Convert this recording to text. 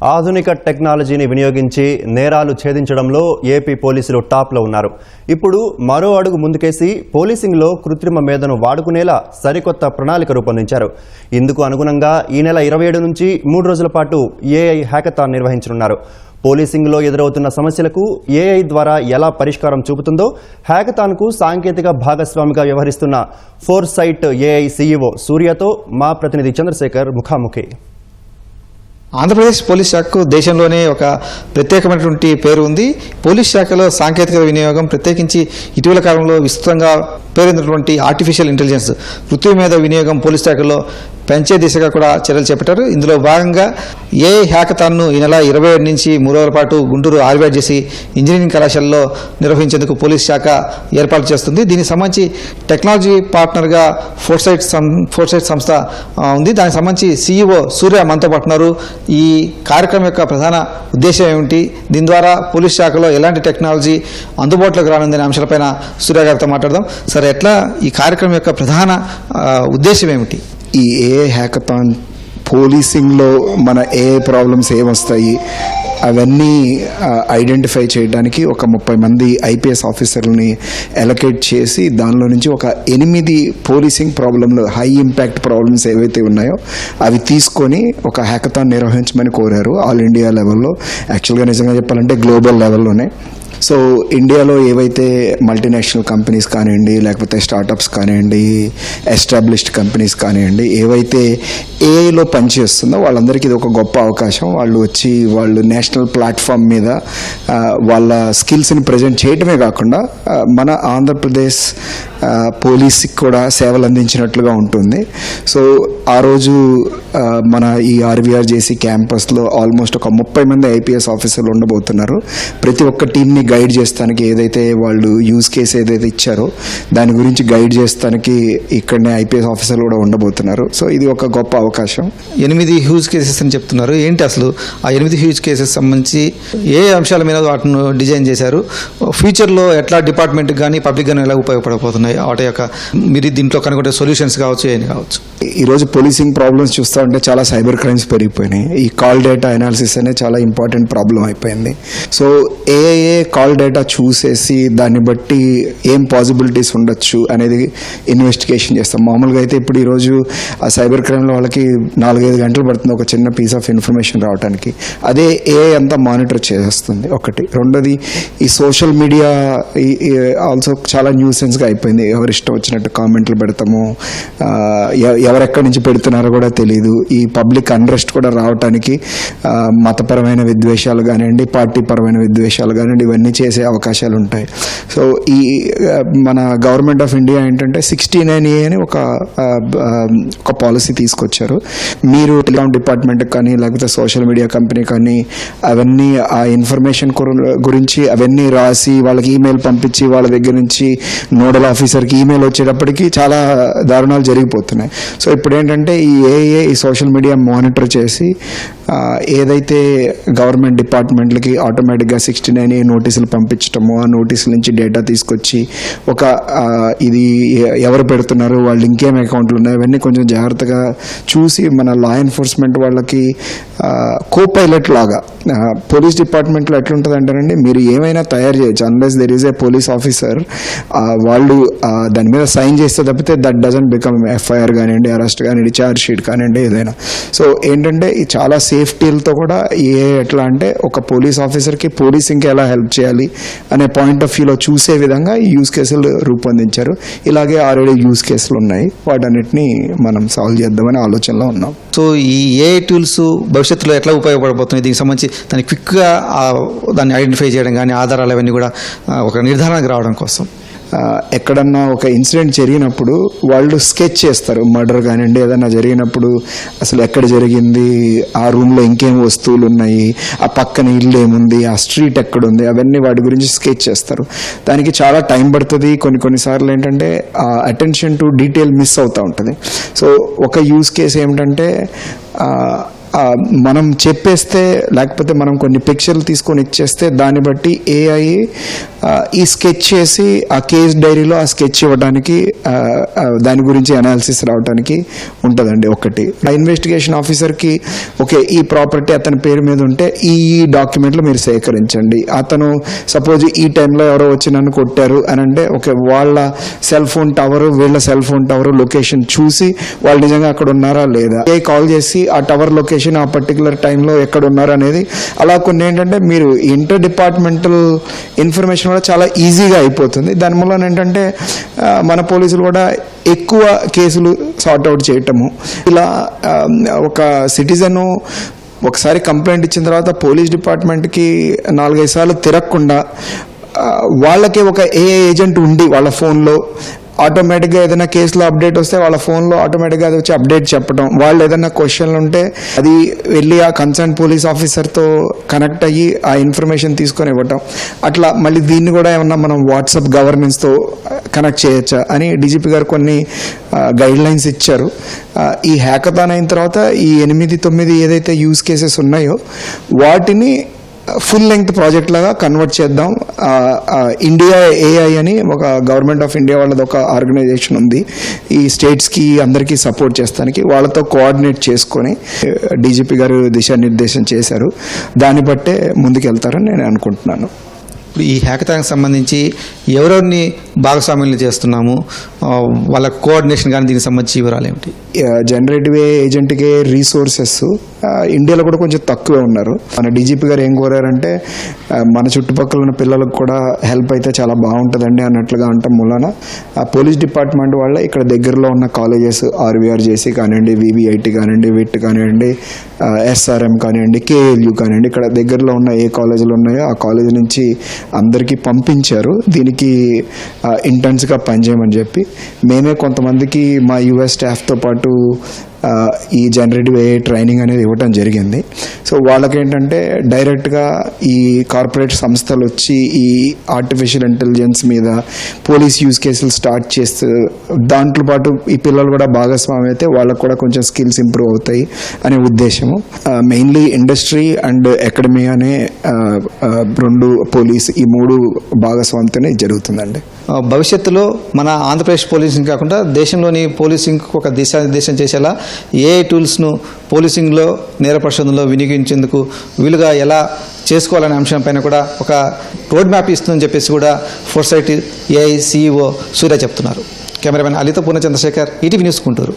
ఆధునిక టెక్నాలజీని వినియోగించి నేరాలు ఛేదించడంలో ఏపీ పోలీసులు టాప్లో ఉన్నారు. ఇప్పుడు మరో అడుగు ముందుకేసి పోలీసింగ్లో కృత్రిమ మేధను వాడుకునేలా సరికొత్త ప్రణాళిక రూపొందించారు. ఇందుకు అనుగుణంగా ఈ నెల ఇరవై ఏడు నుంచి మూడు రోజుల పాటు ఏఐ హ్యాకథాన్ నిర్వహించనున్నారు. పోలీసింగ్లో ఎదురవుతున్న సమస్యలకు ఏఐ ద్వారా ఎలా పరిష్కారం చూపుతుందో హ్యాకథాన్కు సాంకేతిక భాగస్వామిగా వ్యవహరిస్తున్న ఫోర్సైట్ ఏఐ సీఈఓ సూర్యతో మా ప్రతినిధి చంద్రశేఖర్ ముఖాముఖి. ఆంధ్రప్రదేశ్ పోలీస్ శాఖకు దేశంలోనే ఒక ప్రత్యేకమైనటువంటి పేరు ఉంది. పోలీస్ శాఖలో సాంకేతిక వినియోగం ప్రత్యేకించి ఇటీవల కాలంలో విస్తృతంగా పేరొందినటువంటి ఆర్టిఫిషియల్ ఇంటెలిజెన్స్ వృత్తి మీద వినియోగం పోలీస్ శాఖలో పెంచే దిశగా కూడా చర్యలు చేపట్టారు. ఇందులో భాగంగా ఏ హ్యాకథాన్ను ఈ నెల ఇరవై ఏడు నుంచి మూడు రోజుల పాటు గుంటూరు ఆర్బిఐ చేసి ఇంజనీరింగ్ కళాశాలలో నిర్వహించేందుకు పోలీస్ శాఖ ఏర్పాటు చేస్తుంది. దీనికి సంబంధించి టెక్నాలజీ పార్ట్నర్గా ఫోర్సైట్ సం ఫోర్సైట్ సంస్థ ఉంది. దానికి సంబంధించి సీఈఓ సూర్య మనతో పాటు ఈ కార్యక్రమం యొక్క ప్రధాన ఉద్దేశం ఏమిటి? దీని ద్వారా పోలీస్ శాఖలో ఎలాంటి టెక్నాలజీ అందుబాటులోకి రానుందనే అంశాలపైన సూర్య గారితో మాట్లాడదాం. సరే ఎట్లా? ఈ కార్యక్రమం యొక్క ప్రధాన ఉద్దేశం ఏమిటి? ఈ ఏ హ్యాకథాన్ పోలీసింగ్లో మన ఏ ప్రాబ్లమ్స్ ఏమొస్తాయి అవన్నీ ఐడెంటిఫై చేయడానికి ఒక ముప్పై మంది ఐపీఎస్ ఆఫీసర్లని ఎలకేట్ చేసి దానిలో నుంచి ఒక ఎనిమిది పోలీసింగ్ ప్రాబ్లంలు హై ఇంపాక్ట్ ప్రాబ్లమ్స్ ఏవైతే ఉన్నాయో అవి తీసుకొని ఒక హ్యాకథాన్ నిర్వహించమని కోరారు. ఆల్ ఇండియా లెవెల్లో యాక్చువల్గా నిజంగా చెప్పాలంటే గ్లోబల్ లెవెల్లోనే. సో ఇండియాలో ఏవైతే మల్టీనేషనల్ కంపెనీస్ కానివ్వండి లేకపోతే స్టార్టప్స్ కానివ్వండి ఎస్టాబ్లిష్డ్ కంపెనీస్ కానివ్వండి ఏవైతే ఏఐలో పనిచేస్తుందో వాళ్ళందరికీ ఇది ఒక గొప్ప అవకాశం. వాళ్ళు వచ్చి వాళ్ళు నేషనల్ ప్లాట్ఫామ్ మీద వాళ్ళ స్కిల్స్ని ప్రజెంట్ చేయటమే కాకుండా మన ఆంధ్రప్రదేశ్ పోలీస్కి కూడా సేవలు అందించినట్లుగా ఉంటుంది. సో ఆ రోజు మన ఈ ఆర్వీఆర్ జేసీ క్యాంపస్లో ఆల్మోస్ట్ ఒక ముప్పై మంది ఐపీఎస్ ఆఫీసర్లు ఉండబోతున్నారు. ప్రతి ఒక్క టీంని గైడ్ చేస్తానికి ఏదైతే వాళ్ళు యూజ్ కేసు ఏదైతే ఇచ్చారో దాని గురించి గైడ్ చేస్తానికి ఇక్కడనే ఐపీఎస్ ఆఫీసర్లు కూడా ఉండబోతున్నారు. సో ఇది ఒక గొప్ప అవకాశం. ఎనిమిది హ్యూజ్ కేసెస్ అని చెప్తున్నారు. ఏంటి అసలు? ఆ ఎనిమిది హ్యూజ్ కేసెస్ సంబంధించి ఏ అంశాల మీద వాటిని డిజైన్ చేశారు? ఫ్యూచర్లో ఎట్లా డిపార్ట్మెంట్కి కానీ పబ్లిక్ కానీ ఎలా ఉపయోగపడబోతున్నాయి? వాటి యొక్క మీరు దీంట్లో కనుగొంటే సొల్యూషన్స్ కావచ్చు ఏం కావచ్చు. ఈరోజు పోలీసింగ్ ప్రాబ్లమ్స్ చూస్తూ ఉంటే చాలా సైబర్ క్రైమ్స్ పెరిగిపోయినాయి. ఈ కాల్ డేటా అనాలిసిస్ అనే చాలా ఇంపార్టెంట్ ప్రాబ్లం అయిపోయింది. సో ఏ ఏ కాల్ డేటా చూసేసి దాన్ని బట్టి ఏం పాసిబిలిటీస్ ఉండొచ్చు అనేది ఇన్వెస్టిగేషన్ చేస్తాం. మామూలుగా అయితే ఇప్పుడు ఈరోజు ఆ సైబర్ క్రైమ్లో వాళ్ళకి నాలుగైదు గంటలు పడుతుంది ఒక చిన్న పీస్ ఆఫ్ ఇన్ఫర్మేషన్ రావడానికి అదే ఏ అంతా మానిటర్ చేస్తుంది. ఒకటి. రెండోది ఈ సోషల్ మీడియా ఆల్సో చాలా న్యూసెన్స్గా అయిపోయింది. ఎవరు ఇష్టం వచ్చినట్టు కామెంట్లు పెడతాము. ఎవరెక్కడి నుంచి పెడుతున్నారో కూడా తెలియదు ఈ పబ్లిక్ అండ్రెస్ట్ కూడా రావడానికి మతపరమైన విద్వేషాలు కానివ్వండి పార్టీ పరమైన విద్వేషాలు కానివ్వండి ఇవన్నీ చేసే అవకాశాలు ఉంటాయి. సో ఈ మన గవర్నమెంట్ ఆఫ్ ఇండియా ఏంటంటే సిక్స్టీ నైన్ ఏ అని ఒక ఒక పాలసీ తీసుకొచ్చారు. మీరు టెలికాం డిపార్ట్మెంట్ కానీ లేకపోతే సోషల్ మీడియా కంపెనీ కానీ అవన్నీ ఆ ఇన్ఫర్మేషన్ గురించి అవన్నీ రాసి వాళ్ళకి ఈమెయిల్ పంపించి వాళ్ళ దగ్గర నుంచి నోడల్ వచ్చేసరికి ఈమెయిల్ వచ్చేటప్పటికి చాలా దారుణాలు జరిగిపోతున్నాయి. సో ఇప్పుడు ఏంటంటే ఈ ఏఏ ఈ సోషల్ మీడియా మానిటర్ చేసి ఏదైతే గవర్నమెంట్ డిపార్ట్మెంట్లకి ఆటోమేటిక్గా సిక్స్టీ నైన్ ఏ నోటీసులు పంపించటము ఆ నోటీసుల నుంచి డేటా తీసుకొచ్చి ఒక ఇది ఎవరు పెడుతున్నారు వాళ్ళు ఇంకేం అకౌంట్లు ఉన్నాయి అవన్నీ కొంచెం జాగ్రత్తగా చూసి మన లా ఎన్ఫోర్స్మెంట్ వాళ్ళకి కో పైలట్ లాగా పోలీస్ డిపార్ట్మెంట్లో ఎట్లుంటుంది అంటారండి మీరు ఏమైనా తయారు చేయొచ్చు. Unless there is a police officer వాళ్ళు దాని మీద సైన్ చేస్తే తప్పితే దట్ డజన్ బికమ్ ఎఫ్ఐఆర్ కానివ్వండి అరెస్ట్ కానివ్వండి ఛార్జ్ షీట్ కానివ్వండి ఏదైనా. సో ఏంటంటే చాలా సేఫ్ సేఫ్టీలతో కూడా ఏ ఎట్లా అంటే ఒక పోలీస్ ఆఫీసర్కి పోలీసింగ్కి ఎలా హెల్ప్ చేయాలి అనే పాయింట్ ఆఫ్ వ్యూలో చూసే విధంగా ఈ యూస్ కేసులు రూపొందించారు. ఇలాగే ఆల్రెడీ యూస్ కేసులు ఉన్నాయి. వాటన్నిటిని మనం సాల్వ్ చేద్దామని ఆలోచనలో ఉన్నాం. సో ఈ ఏ టూల్స్ భవిష్యత్తులో ఎట్లా ఉపయోగపడబోతున్నాయి? దీనికి సంబంధించి దాన్ని క్విక్గా దాన్ని ఐడెంటిఫై చేయడం కానీ ఆధారాలు అవన్నీ కూడా ఒక నిర్ధారణకు రావడం కోసం. ఎక్కడన్నా ఒక ఇన్సిడెంట్ జరిగినప్పుడు వాళ్ళు స్కెచ్ చేస్తారు. మర్డర్ కానివ్వండి ఏదైనా జరిగినప్పుడు అసలు ఎక్కడ జరిగింది ఆ రూమ్లో ఇంకేం వస్తువులు ఉన్నాయి ఆ పక్కన ఇల్లు ఏముంది ఆ స్ట్రీట్ ఎక్కడుంది అవన్నీ వాటి గురించి స్కెచ్ చేస్తారు. దానికి చాలా టైం పడుతుంది. కొన్ని కొన్నిసార్లు ఏంటంటే ఆ అటెన్షన్ టు డీటెయిల్ మిస్ అవుతూ ఉంటుంది. సో ఒక యూస్ కేసు ఏమిటంటే మనం చెప్పేస్తే లేకపోతే మనం కొన్ని పిక్చర్లు తీసుకొని ఇచ్చేస్తే దాన్ని బట్టి ఏఐ ఈ స్కెచ్ చేసి ఆ కేస్ డైరీలో ఆ స్కెచ్ ఇవ్వడానికి దాని గురించి అనాలిసిస్ రావడానికి ఉంటుందండి ఒకటి. ఆ ఇన్వెస్టిగేషన్ ఆఫీసర్కి ఓకే ఈ ప్రాపర్టీ అతని పేరు మీద ఉంటే ఈ డాక్యుమెంట్లు మీరు సేకరించండి. అతను సపోజ్ ఈ టైంలో ఎవరో వచ్చి నన్ను కొట్టారు అని అంటే ఓకే వాళ్ళ సెల్ ఫోన్ టవర్ వీళ్ళ సెల్ ఫోన్ టవర్ లొకేషన్ చూసి వాళ్ళు నిజంగా అక్కడ ఉన్నారా లేదా? ఏ కాల్ చేసి ఆ టవర్ లొకేషన్ ఆ పర్టికులర్ టైంలో ఎక్కడ ఉన్నారు అనేది అలా కొన్ని ఏంటంటే మీరు ఇంటర్ డిపార్ట్మెంటల్ ఇన్ఫర్మేషన్ కూడా చాలా ఈజీగా అయిపోతుంది. దాని మూలన ఏంటంటే మన పోలీసులు కూడా ఎక్కువ కేసులు సార్ట్ అవుట్ చేయటము. ఇలా ఒక సిటిజను ఒకసారి కంప్లైంట్ ఇచ్చిన తర్వాత పోలీస్ డిపార్ట్మెంట్కి నాలుగైదు సార్లు తిరగకుండా వాళ్ళకే వాళ్ళకి ఒక ఏ ఏజెంట్ ఉండి వాళ్ళ ఫోన్లో ఆటోమేటిక్గా ఏదైనా కేసులో అప్డేట్ వస్తే వాళ్ళ ఫోన్లో ఆటోమేటిక్గా అది వచ్చి అప్డేట్ చెప్పడం వాళ్ళు ఏదైనా క్వశ్చన్లు ఉంటే అది వెళ్ళి ఆ కన్సర్న్ పోలీస్ ఆఫీసర్తో కనెక్ట్ అయ్యి ఆ ఇన్ఫర్మేషన్ తీసుకొని ఇవ్వటం. అట్లా మళ్ళీ దీన్ని కూడా ఏమన్నా మనం వాట్సాప్ గవర్నెన్స్తో కనెక్ట్ చేయొచ్చా అని డీజీపీ గారు కొన్ని గైడ్ లైన్స్ ఇచ్చారు. ఈ హ్యాకథాన్ అయిన తర్వాత ఈ ఎనిమిది తొమ్మిది ఏదైతే యూస్ కేసెస్ ఉన్నాయో వాటిని ఫుల్ లెంగ్త్ ప్రాజెక్ట్ లాగా కన్వర్ట్ చేద్దాం. ఇండియా ఏఐ అని ఒక గవర్నమెంట్ ఆఫ్ ఇండియా వాళ్ళది ఒక ఆర్గనైజేషన్ ఉంది. ఈ స్టేట్స్కి అందరికీ సపోర్ట్ చేస్తానికి వాళ్ళతో కోఆర్డినేట్ చేసుకొని డీజీపీ గారు దిశానిర్దేశం చేశారు. దాన్ని బట్టే ముందుకెళ్తారని నేను అనుకుంటున్నాను. ఇప్పుడు ఈ హ్యాకథాన్కి సంబంధించి ఎవరెవరిని భాగస్వామ్యులు చేస్తున్నాము? వాళ్ళ కోఆర్డినేషన్ కానీ దీనికి సంబంధించి వివరాలు ఏమిటి? జనరేటివ్ ఏజెంట్కి రీసోర్సెస్ ఇండియాలో కూడా కొంచెం తక్కువే ఉన్నారు. మన డీజీపీ గారు ఏం కోరారంటే మన చుట్టుపక్కల ఉన్న పిల్లలకు కూడా హెల్ప్ అయితే చాలా బాగుంటుందండి అన్నట్లుగా అంటాం మూలన. ఆ పోలీస్ డిపార్ట్మెంట్ వాళ్ళ ఇక్కడ దగ్గరలో ఉన్న కాలేజెస్ ఆర్వీఆర్ జేసీ కానివ్వండి వివిఐటి కానివ్వండి విట్ కానివ్వండి ఎస్ఆర్ఎం కానివ్వండి కేఎల్యూ కానివ్వండి ఇక్కడ దగ్గరలో ఉన్న ఏ కాలేజీలు ఉన్నాయో ఆ కాలేజ్ నుంచి అందరికీ పంపించారు. దీనికి ఇంటర్న్స్గా పనిచేయమని చెప్పి. మేమే కొంతమందికి మా యుఎస్ స్టాఫ్తో పాటు ఈ జనరేటివ్ ఏ ట్రైనింగ్ అనేది ఇవ్వటం జరిగింది. సో వాళ్ళకేంటంటే డైరెక్ట్గా ఈ కార్పొరేట్ సంస్థలు వచ్చి ఈ ఆర్టిఫిషియల్ ఇంటెలిజెన్స్ మీద పోలీస్ యూజ్ కేసులు స్టార్ట్ చేస్తూ దాంట్లో పాటు ఈ పిల్లలు కూడా భాగస్వామి అయితే వాళ్ళకు కూడా కొంచెం స్కిల్స్ ఇంప్రూవ్ అవుతాయి అనే ఉద్దేశము. మెయిన్లీ ఇండస్ట్రీ అండ్ అకాడమీ అనే రెండు పోలీస్ ఈ మూడు భాగస్వామితోనే జరుగుతుందండి. భవిష్యత్తులో మన ఆంధ్రప్రదేశ్ పోలీసింగ్ కాకుండా దేశంలోని పోలీసింగ్ ఒక దిశానిర్దేశం చేసేలా ఏ టూల్స్ను పోలీసింగ్లో నేర పరిశోధనలో వినియోగించేందుకు వీలుగా ఎలా చేసుకోవాలనే అంశంపైన కూడా ఒక రోడ్ మ్యాప్ ఇస్తుందని చెప్పేసి కూడా ఫోర్సైట్ ఏఐ సిఇఓ సూర్య చెప్తున్నారు. Cameraman Alitha Purna Chandrasekhar ETV news Guntur.